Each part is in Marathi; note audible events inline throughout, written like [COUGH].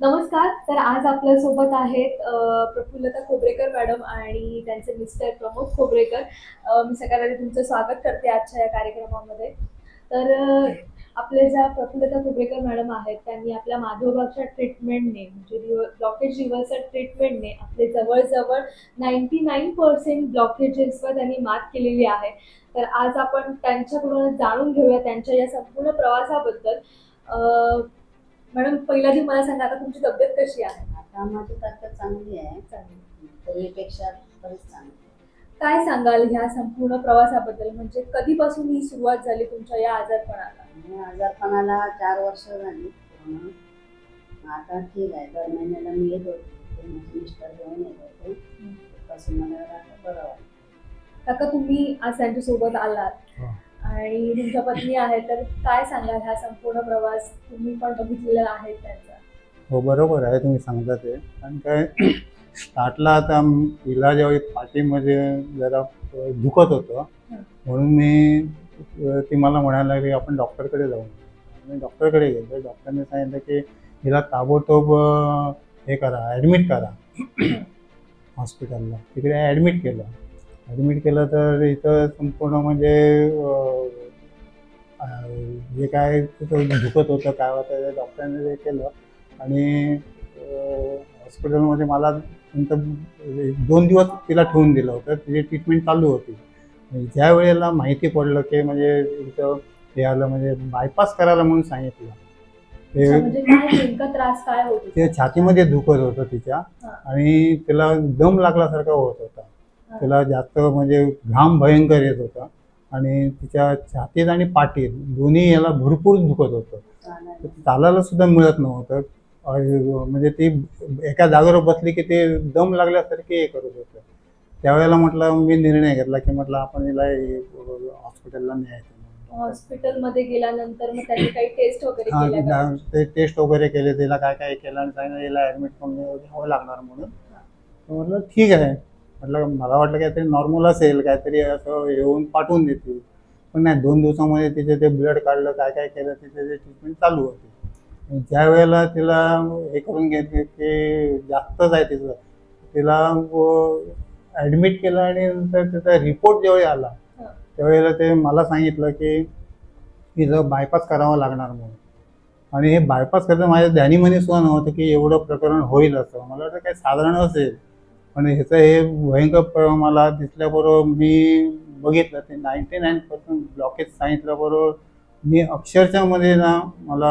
नमस्कार तर आज आपल्यासोबत आहेत प्रफुल्लता खोबरेकर मॅडम आणि त्यांचे मिस्टर प्रमोद खोबरेकर. मी सगळ्यांना तुमचं स्वागत करते आजच्या या कार्यक्रमामध्ये. तर आपल्या आपले ज्या प्रफुल्लता खोबरेकर मॅडम आहेत त्यांनी आपल्या माधवबागच्या ट्रीटमेंटने म्हणजे ब्लॉकेज रिव्हर्सल ट्रीटमेंटने आपले जवळजवळ नाईन्टी नाईन पर्सेंट ब्लॉकेजेसवर त्यांनी मात केलेली आहे. तर आज आपण त्यांच्याकडून जाणून घेऊया त्यांच्या या संपूर्ण प्रवासाबद्दल. मॅडम पहिल्या आधी मला सांगा आता तुमची तब्येत कशी आहे? आता माझी तब्येत चांगली आहे. पूर्वीपेक्षा बरीच चांगली. काय सांगाल ह्या संपूर्ण प्रवासाबद्दल? म्हणजे कधीपासून ही सुरुवात झाली तुमच्या या आजारपणाला? आणि आजारपणाला चार वर्ष झाली. पूर्ण आता ठीक आहे. दर महिन्याला मी येत होते. ते माझे मिस्टर घेऊन येत होते. तसं मला आता बरं वाटतं. काका तुम्ही आज त्यांच्यासोबत आलात. हो. आणि तुमच्या पत्नी आहे तर काय सांगाल हा संपूर्ण प्रवास? तुम्ही पण बघितलेला आहे त्यांचा. हो बरोबर आहे तुम्ही सांगता ते. कारण काय स्टार्टला आता हिला जेव्हा पाठीमध्ये जरा दुखत होतं. म्हणून मी ती मला म्हणायला की आपण डॉक्टरकडे जाऊ. मी डॉक्टरकडे गेलो. डॉक्टरने सांगितलं की हिला ताबडतोब हे करा ॲडमिट करा. हॉस्पिटलला. तिकडे ॲडमिट केलं. ॲडमिट केलं तर इथं संपूर्ण म्हणजे जे काय तिथं दुखत होतं काय होतं ते डॉक्टरांनी ते केलं. आणि हॉस्पिटलमध्ये मला नंतर दोन दिवस तिला ठेवून दिलं होतं. तिची ट्रीटमेंट चालू होती. ज्या वेळेला माहिती पडलं की म्हणजे इथं हे आलं म्हणजे बायपास करायला म्हणून सांगितलं. ते म्हणजे ते छातीमध्ये दुखत होतं तिच्या. आणि तिला दम लागल्यासारखा होत होता. तिला जास्त म्हणजे घाम भयंकर येत होता. आणि तिच्या छातीत आणि पाठीत दोन्ही याला भरपूर दुखत होतं. चालायला सुद्धा मिळत नव्हतं. म्हणजे ती एका जागेवर बसली की ते दम लागल्यासारखे हे करत होतं. त्यावेळेला म्हटलं मी निर्णय घेतला की म्हटलं आपण हिला हे हॉस्पिटलला न्यायचं हॉस्पिटलमध्ये गेल्यानंतर मग त्यांनी काही टेस्ट वगैरे हा, ते टेस्ट वगैरे केले तिला काय काय केलं आणि सांगितलं हिला ॲडमिट करून घ्यावं लागणार म्हणून. म्हटलं ठीक आहे. म्हटलं मला वाटलं काहीतरी नॉर्मल असेल काहीतरी असं येऊन पाठवून देतील. पण नाही दोन दिवसामध्ये तिचे ते ब्लड काढलं काय काय केलं तिथे ते ट्रीटमेंट चालू होती. ज्या वेळेला तिला हे करून घेतले की जास्तच आहे तिचं. तिला ॲडमिट केलं आणि नंतर त्याचा रिपोर्ट ज्यावेळी आला हा. त्यावेळेला ते मला सांगितलं की तिचं बायपास करावं लागणार म्हणून. आणि हे बायपास करायचं माझ्या ध्यानीमध्ये सुद्धा नव्हतं की एवढं प्रकरण होईल असं. मला वाटतं काही साधारण असेल. पण ह्याचं हे भयंकर मला दिसल्याबरोबर मी बघितलं ते नाईन्टी नाईन पर्सेंट ब्लॉकेज सांगितल्याबरोबर मी अक्षरशः मध्ये ना मला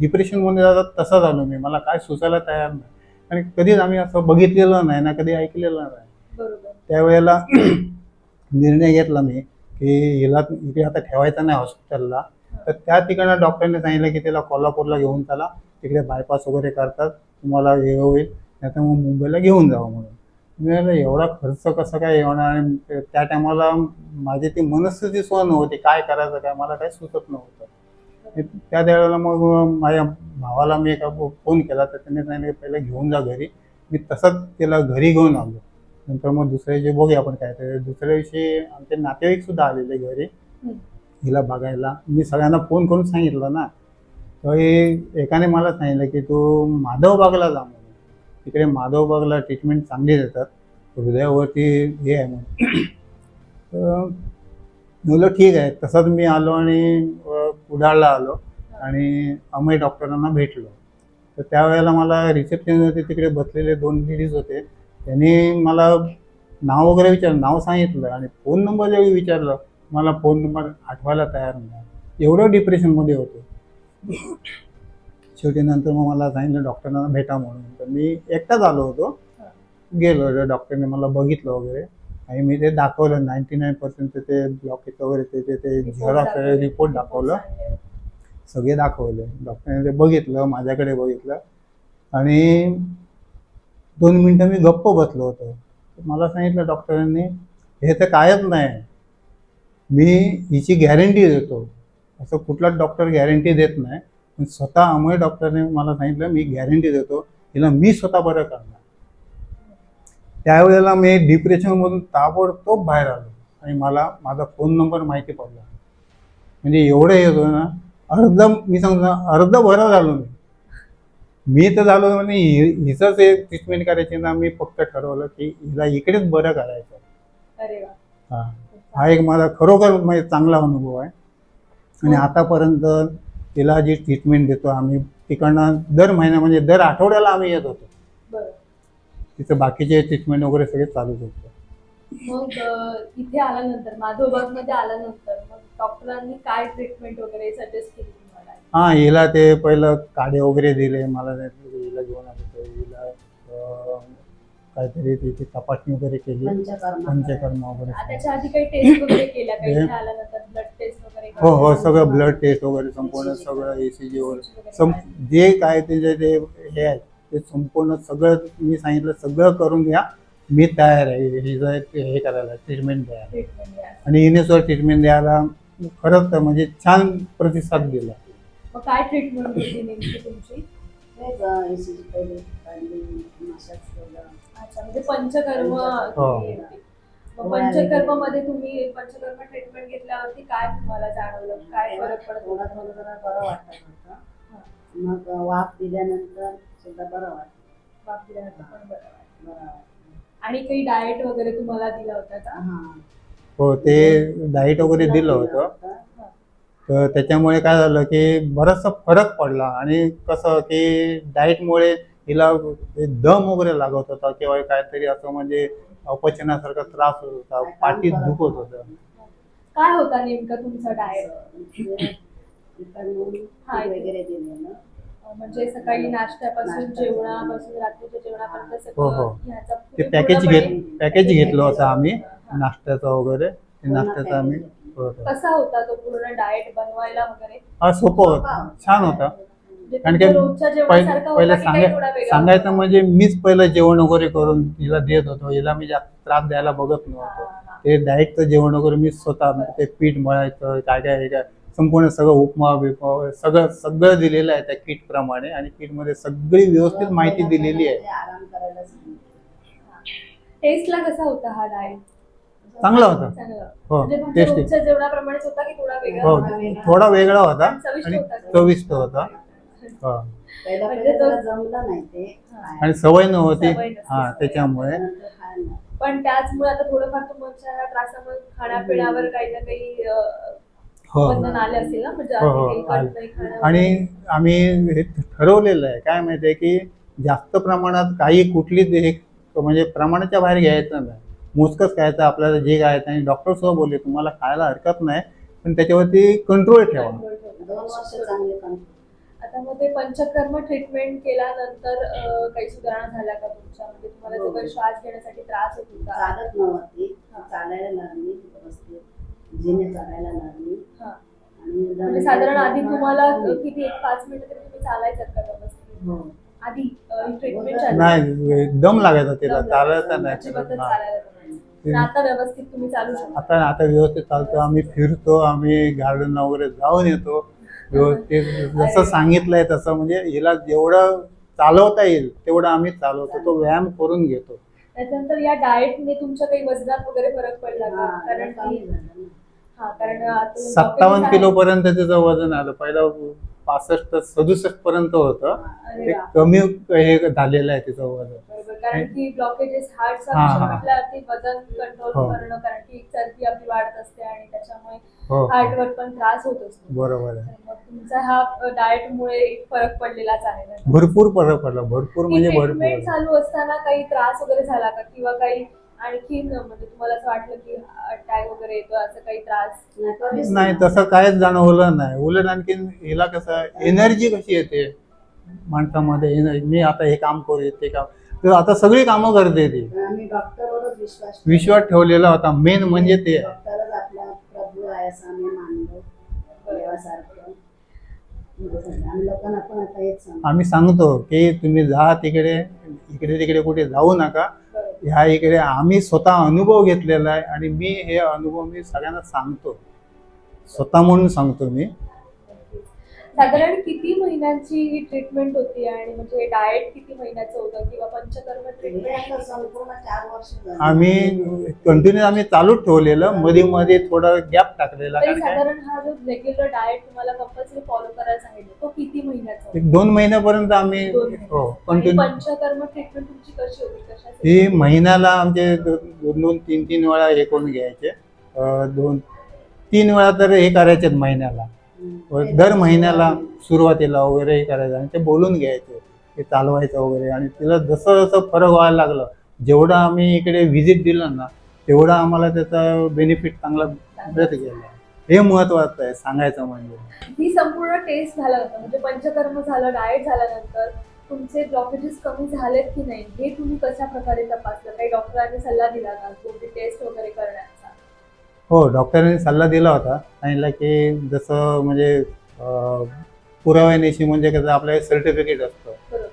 डिप्रेशनमध्ये जातात तसा झालो मी. मला काय सुचायला तयार नाही. आणि कधीच आम्ही असं बघितलेलं नाही ना कधी ऐकलेलं नाही. त्यावेळेला [CLEARS THROAT] निर्णय घेतला मी की हिला इकडे आता ठेवायचा नाही हॉस्पिटलला तर त्या ठिकाणी डॉक्टरने सांगितलं की त्याला कोल्हापूरला घेऊन चला. तिकडे बायपास वगैरे करतात. तुम्हाला हे होईल. नाही तर मग मुंबईला घेऊन जावं म्हणून. मी एवढा खर्च कसा काय येणार? आणि त्या टायमाला माझी ती मनस्थिती सुद्धा नव्हती. काय करायचं काय? मला काही सुचत नव्हतं. त्या वेळेला मग माझ्या भावाला मी एका फोन केला. तर त्याने सांगितलं की पहिलं घेऊन जा घरी. मी तसंच त्याला घरी घेऊन आलो. नंतर मग दुसऱ्या दिवशी बघूया आपण काय तर दुसऱ्या दिवशी आमचे नातेवाईक सुद्धा आलेले घरी. हिला बघायला. मी सगळ्यांना फोन करून सांगितलं ना. तर एकाने मला सांगितलं की तू माधव बागला जा म्हणून. तिकडे माधवबागला ट्रीटमेंट चांगली देतात. हृदयावरती हे आहे म्हणून. [CLEARS THROAT] तर म्हणलं ठीक आहे. तसंच मी आलो आणि कुडाळला आलो आणि अमय डॉक्टरांना भेटलो. तर त्यावेळेला मला रिसेप्शनवरती तिकडे बसलेले दोन लेडीज होते. त्यांनी मला नाव वगैरे विचारलं नाव सांगितलं आणि फोन नंबर ज्यावेळी विचारलं मला फोन नंबर आठवायला तयार नाही. एवढं डिप्रेशनमध्ये होतो. शेवटी नंतर मग मला सांगितलं डॉक्टरांना भेटा म्हणून. तर मी एकटाच आलो होतो. गेलो डॉक्टरने मला बघितलं वगैरे. आणि मी ते दाखवलं. नाईन्टी नाईन पर्सेंट ते ब्लॉकेज वगैरे ते ते ते झेरॉक्स रिपोर्ट दाखवलं. सगळे दाखवले. डॉक्टरने ते बघितलं माझ्याकडे बघितलं. आणि दोन मिनटं मी गप्प बसलो होतो. मला सांगितलं डॉक्टरांनी हे तर कायच नाही. मी हिची गॅरंटी देतो. असं कुठलाच डॉक्टर गॅरंटी देत नाही. पण स्वतः अमय डॉक्टरने मला सांगितलं मी गॅरंटी देतो हिला मी स्वतः बरं करणार. त्यावेळेला मी डिप्रेशनमधून ताबडतोब बाहेर आलो आणि मला माझा फोन नंबर माहिती पडला. म्हणजे एवढं येतो ना अर्ध मी सांगतो ना अर्ध बरं झालो मी. मी तर झालो म्हणजे हि- हिचंच एक ट्रीटमेंट करायची ना मी फक्त ठरवलं की हिला इकडेच बरं करायचं हा. हा एक माझा खरोखर म्हणजे चांगला अनुभव आहे. आणि आतापर्यंत तिला जी ट्रीटमेंट देतो आम्ही तिकडनं दर महिन्या म्हणजे दर आठवड्याला आम्ही येत होतो. तिचं बाकीचे ट्रीटमेंट वगैरे सगळे चालूच होतं. मग इथे आल्यानंतर माधवबागमध्ये आल्यानंतर मग डॉक्टरांनी काय ट्रीटमेंट वगैरे सजेस्ट केली तुम्हाला? हा हिला ते पहिलं काढे वगैरे दिले मला हिला घेऊन आले. काहीतरी तिची तपासणी वगैरे केली. पंचकर्म पंचकर्म वगैरे. हे- इथे आल्यानंतर ब्लड टेस्ट वगैरे हो हो? सगळं ब्लड टेस्ट वगैरे संपूर्ण सगळं ए सी जी वगैरे. जे काय त्याचे ते हे आहे ते संपूर्ण सगळं मी सांगितलं सगळं करून घ्या. मी तयार आहे. हिचं हे करायला ट्रीटमेंट द्यायला. आणि इनेसवर ट्रीटमेंट द्यायला खरंच तर म्हणजे छान प्रतिसाद दिला. मग काय ट्रीटमेंट होती नेमकी तुमची? अच्छा म्हणजे पंचकर्म हो. होती. मग पंचकर्ममध्ये तुम्ही पंचकर्म ट्रीटमेंट घेतल्यावरती काय तुम्हाला जाणवलं? काय फरक पडत? थोडं होता? थोडं जरा बरं वाटत होतं. मग वाफ दिल्यानंतर सुद्धा बरं वाटतं बाप दिल्यानंतर पण बरं वाटलं. बरं वाटतं आणि काही डाएट वगैरे तुम्हाला दिला होता का? हा. हो ते डाईट वगैरे दिलं होतं. तर त्याच्यामुळे काय झालं की बराचसा फरक पडला आणि कसं की डाईटमुळे हिला दम वगैरे लागत होता किंवा काहीतरी असं म्हणजे अपचनासारखा त्रास होत होता पाठीत दुखत होतं काय होता नेमका तुमचा हा. वगैरे दिलेलं म्हणजे सकाळी नाश्त्यापासून नाश्ता. जेवणापासून रात्रीच्या जेवणापर्यंत हो, हो. सगळं ते पॅकेज घेत पॅकेज घेतलं होतं आम्ही. नाश्त्याचं वगैरे नाश्त्याचं आम्ही. कसा होता तो पूर्ण डाएट बनवायला वगैरे हा सोपं होतं छान होतं कारण तुमच्या की पहिले सांगाय सांगायचं? म्हणजे मीच पहिलं जेवण वगैरे करून हिला देत होतो हिला मी जास्त त्रास द्यायला बघत नव्हतो. ते डाएटचं जेवण वगैरे मी स्वतः ते पीठ मळायचं काय काय हे काय संपूर्ण सगळं उपमा बिपमा सगळं सगळं दिलेलं आहे त्या किट प्रमाणे आणि किटमध्ये सगळी व्यवस्थित माहिती दिलेली आहे. टेस्टला कसा होता हा डाएट चांगला होता हो म्हणजे टेस्टी जेवणाप्रमाणेच होता की थोडा वेगळा हो होता? थोडा वेगळा होता आणि? चविष्ट होता. पहिला म्हणजे पहिला तो- जरा जमलं नाही ते. हा. आणि सवय नव्हती. सवय नसते. हा त्याच्यामुळे. नंतर खायला. पण त्याचमुळे आता थोडंफार तुमच्या ह्या त्रासामुळे खाण्यापिण्यावर काही ना काही अं, हो. बंधन आले असेल ना? म्हणजे हो, आधी हो, तेलकट आले. नाही खाणं आणि आम्ही हे ठरवलेलं आहे. काय माहिती आहे की जास्त प्रमाणात काही कुठली ते एक म्हणजे प्रमाणाच्या बाहेर घ्यायचं नाही. मोजकंच खायचं आपल्याला जे खायचं आणि डॉक्टर सुद्धा बोलले तुम्हाला खायला हरकत नाही पण त्याच्यावरती कंट्रोल ठेवा. दोन वर्ष चांगले काम आता मग ते पंचकर्म ट्रीटमेंट केल्यानंतर अं, काही सुधारणा झाल्या का तुमच्या म्हणजे तुम्हाला जो हो. काही श्वास घेण्यासाठी त्रास होत होता चालत नव्हती हा. चालायला लागली व्यवस्थित जिने चालायला लागली हा. आणि म्हणजे साधारण आधी तुम्हाला. किती एक पाच मिनिटं तरी तुम्ही चालायचं का व्यवस्थित हो. आधी ट्रीटमेंट हो, चालू नाही दम लागायचा तिला चालायचं. नाही अजिबातच तिला. चालायला जमायचं. पण आता व्यवस्थित तुम्ही चालू शकता आता आता व्यवस्थित चालतो आम्ही फिरतो आम्ही गार्डन वगैरे जाऊन येतो जसं सांगितलंय तसं म्हणजे हिला जेवढं चालवता येईल तेवढं आम्ही चालवतो. तो व्यायाम करून घेतो. त्याच्यानंतर या डाएटने तुमच्या काही वजनात वगैरे फरक पडला का? कारण कारण सत्तावन्न किलो. पर्यंत तिचं वजन आलं. पहिलं पासष्ट सदुसष्ट पर्यंत होतं. ते. कमी हे झालेलं आहे तिचं वजन. कारण की ब्लॉकेजेस हार्टचा हा, हा. म्हटल्यावरती वजन कंट्रोल हो. करणं कारण की एक चरबी आपली वाढत असते आणि त्याच्यामुळे हो. हार्टवर पण त्रास होत असतो. बरोबर तुमचा हा डाएट मुळे एक फरक पडलेलाच आहे ना? भरपूर फरक पडला. भरपूर म्हणजे भरपूर. चालू असताना काही त्रास वगैरे झाला का? किंवा काही आणखी म्हणजे तुम्हाला असं वाटलं की अटॅक वगैरे येतो असं काही त्रास? नाही, तसं काहीच जाणवलं नाही. उलट आणखीन हिला कसं एनर्जी कशी येते? माणसामध्ये एनर्जी मी आता हे काम करू ते काम तर आता सगळी कामं करते ती. आम्ही डॉक्टरवरच विश्वास ठेवला. विश्वास ठेवलेला होता. मेन म्हणजे ते आहे. डॉक्टरच आपला प्रभू आहे असं आम्ही मानलो देवासारखं. आम्ही लोकांना पण आता हेच सांगतो. आम्ही सांगतो की तुम्ही जा तिकडे इकडे तिकडे कुठे जाऊ नका. ह्या इकडे आम्ही स्वतः अनुभव घेतलेला आहे आणि मी हे अनुभव मी सगळ्यांना सांगतो. स्वतः म्हणून सांगतो मी. साधारण किती महिन्यांची ही ट्रीटमेंट होती आणि म्हणजे डाएट किती महिन्याचं होतं किंवा पंचकर्म ट्रीटमेंट. आम्ही कंटिन्यू आम्ही चालूच ठेवलेलं मध्ये मध्ये थोडा गॅप टाकलेला साधारण हा जो रेग्युलर डाएट तुम्हाला कंपल्सरी फॉलो करायला सांगितलं तो किती महिन्याचा? एक दोन महिन्यापर्यंत आम्ही महिने. हो कंटिन्यू पंचकर्म ट्रीटमेंट तुमची कशी होती कशासाठी ही महिन्याला आमचे दो- दोन दोन तीन तीन वेळा हे करून घ्यायचे दोन तीन वेळा तर हे करायचे महिन्याला. दर महिन्याला सुरुवातीला वगैरे हे करायचं आणि ते बोलून घ्यायचे ते चालवायचं वगैरे. आणि तिला जसं जसं फरक व्हायला लागलं जेवढं आम्ही इकडे व्हिजिट दिलं ना तेवढा आम्हाला त्याचा बेनिफिट चांगला मिळत गेला. हे महत्वाचं आहे सांगायचं म्हणजे. ही संपूर्ण टेस्ट झाल्यानंतर म्हणजे पंचकर्म झालं डाएट झाल्यानंतर तुमचे ब्लॉकेजेस कमी झालेत की नाही? हे तुम्ही कशा प्रकारे तपासलं? काही डॉक्टरांनी सल्ला दिला का? कोणती टेस्ट वगैरे करण्यात? हो डॉक्टरांनी सल्ला दिला होता सांगितलं की जसं म्हणजे पुराव्यानिशी म्हणजे कसं आपलं सर्टिफिकेट असतं.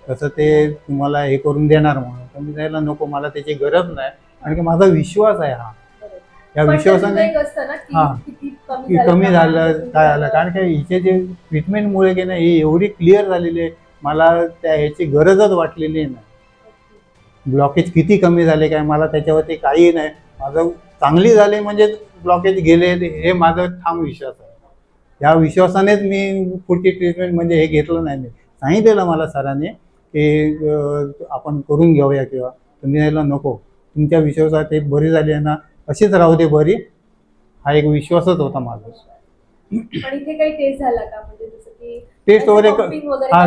तसं ते तुम्हाला हे करून देणार म्हणून. तर मी त्याला नको मला त्याची गरज नाही. कारण की माझा विश्वास आहे हा. या विश्वासाने हा. की झालं, कमी झालं. काय झालं. कारण की हिचे जे ट्रीटमेंटमुळे की नाही ही एवढी क्लिअर झालेली आहे. मला त्या ह्याची गरजच वाटलेली नाही. ब्लॉकेज किती कमी झाले काय मला त्याच्यावरती काही नाही. माझं चांगली झाले म्हणजे ब्लॉकेज गेले हे माझा ठाम विश्वास आहे. या विश्वासानेच मी पुढची ट्रीटमेंट म्हणजे हे घेतलं नाही मी. सांगितलेलं मला सरांनी की आपण करून घेऊया किंवा तुम्ही यायला नको. तुमच्या विश्वासात ते बरी झाली आहे ना अशीच राहू दे बरी. हा एक विश्वासच होता माझा. आणि इथे काही टेस्ट झाला का? म्हणजे टेस्ट वगैरे हा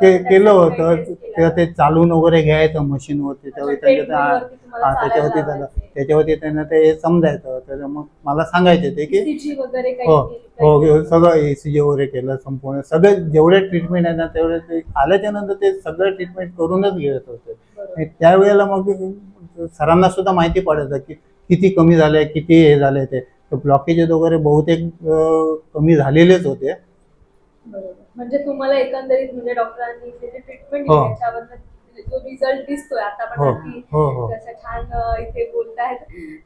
ते केलं होतं तेव्हा? ते चालून वगैरे घ्यायचं मशीनवरती त्यावेळी अच्छा, त्यांच्या treadmill वरती तुम्हाला हा, चालायला त्याच्यावरती लावायचे. त्याच्यावरती त्यांना ते समजायचं तर मग मला सांगायचे ते की काही हो हो सगळं ए सी जी वगैरे केलं संपूर्ण सगळे जेवढे ट्रीटमेंट आहे ना तेवढे ते आल्याच्यानंतर ते सगळं ट्रीटमेंट करूनच घेत होते. त्यावेळेला मग सरांना सुद्धा माहिती पडायचं की किती कमी झाले किती हे झाले ते. ब्लॉकेजेस वगैरे बहुतेक कमी झालेलेच होते. बरोबर म्हणजे तुम्हाला एकंदरीत म्हणजे डॉक्टरांनी जे ट्रीटमेंट हो. दिली त्याच्यावर जो रिझल्ट दिसतोय आता पण हो नक्की हो हो जसं छान अं, इथे बोलतायत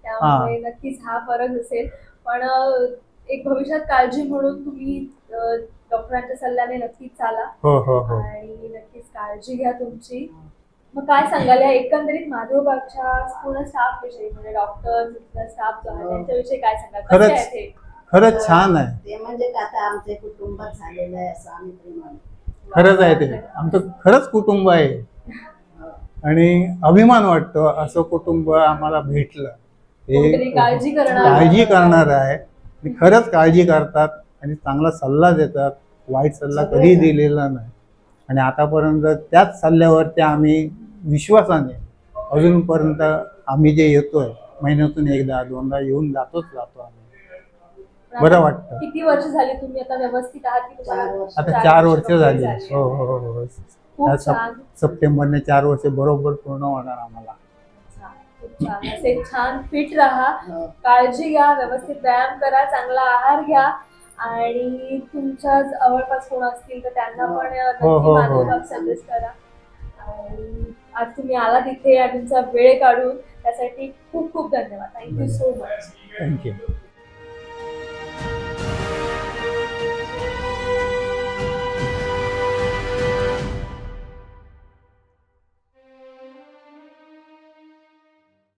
त्यामुळे नक्कीच हा फरक असेल पण अं, एक भविष्यात काळजी म्हणून तुम्ही अं, डॉक्टरांच्या सल्ल्याने नक्कीच चाला हो हो हो आणि नक्कीच काळजी घ्या तुमची मग काय सांगाल या एकंदरीत माधवबागच्या पूर्ण स्टाफ विषयी म्हणजे डॉक्टर स्टाफ जो आहे. त्यांच्याविषयी काय सांगाल कसे खरंच. आहेत हे? खरंच छान आहे. ते म्हणजे का आता आमचे कुटुंबात झालेलं आहे असं आम्ही तरी म्हणतो. खरंच आहे ते. आमचं खरंच कुटुंब आहे. हो. आणि अभिमान वाटतो असं कुटुंब आम्हाला भेटलं. कोणतरी काळजी करणार काळजी करणार आहे. आणि खरंच काळजी करतात आणि चांगला सल्ला देतात. वाईट सल्ला कधी. दिलेला नाही. आणि आतापर्यंत त्याच सल्ल्यावरती आम्ही विश्वासाने अजूनपर्यंत आम्ही जे येतोय महिन्यातून एकदा दोनदा येऊन जातोच जातो आम्ही. बरं वाटतं. किती वर्ष झाली तुम्ही आता व्यवस्थित आहात की तुम्हाला-. आता चार वर्ष झाली. हो हो हो हो. खूप या सप- छान सप्टेंबरने चार वर्ष बरोबर पूर्ण होणार आम्हाला. छान, खूप छान. असे छान फिट राहा. हो. काळजी घ्या व्यवस्थित व्यायाम करा चांगला आहार घ्या. आणि तुमच्या जवळपास कोण असतील तर त्यांना पण नक्की हो, हो. माधवबाग सजेस्ट करा. आणि आज तुम्ही आला तिथे आणि तुमचा वेळ काढून. त्यासाठी खूप खूप धन्यवाद. Thank you so much thank you